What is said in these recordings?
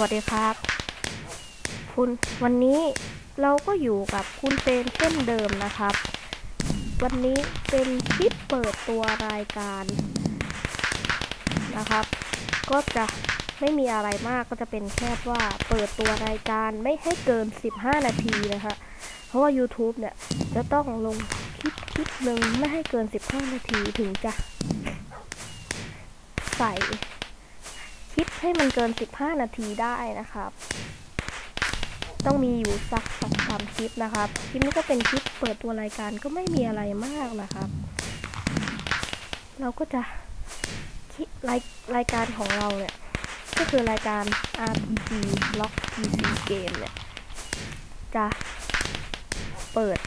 วัสดีครับ คุณวันนี้เราก็อยู่กับคุณเฟนเช่นเดิมนะครับ วันนี้เป็นคลิปเปิดตัวรายการนะครับ ก็จะไม่มีอะไรมากก็จะเป็นแค่ว่าเปิดตัวรายการไม่ให้เกิน 15 นาทีนะคะเพราะว่า YouTube เนี่ยจะต้องลงคลิปคลิปหนึ่งไม่ให้เกิน 15 นาทีถึงจะใส่ ให้มันเกิน 15 นาทีได้นะครับ ต้องมีอยู่สักสองสามคลิปนะครับ คลิปนี้ก็เป็นคลิปเปิดตัวรายการก็ไม่มีอะไรมากนะครับ เราก็จะคลิปรายรายการของเราเนี่ย ก็คือรายการ RPG Lock PC Game เนี่ย จะเปิด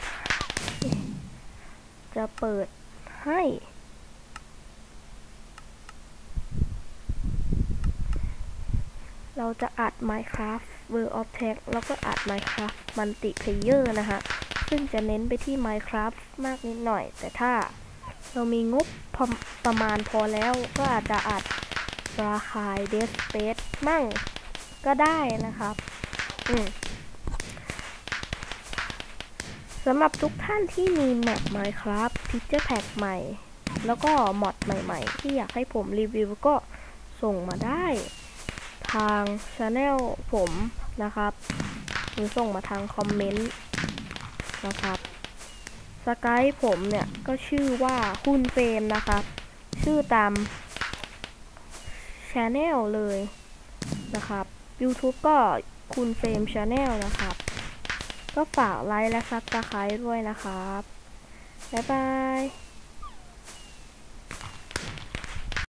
จะเปิดให้ เราจะอัด Minecraft World of Tanks แล้วก็อัด Minecraft Multiplayer นะคะ ซึ่งจะเน้นไปที่ Minecraft มากนิดหน่อย แต่ถ้าเรามีงบพประมาณพอแล้วก็อาจจะอัดราคาย Dead Space มั่งก็ได้นะครับ อืมสำหรับทุกท่านที่มีแมป Minecraft Picture Pack ใหม่ แล้วก็มอดใหม่ ๆ ที่อยากให้ผมรีวิวก็ส่งมาได้ ทางช anel ผมนะครับ หรือส่งมาทางคอมเมนต์นะครับสกายผมเนี่ยก็ชื่อว่าคุณเฟรมนะครับ ชื่อตามช anel เลยนะครับ YouTube ก็คุณเฟรมช anel นะครับ ก็ฝากไลค์และซับสไครต์ด้วยนะครับ บ๊ายบาย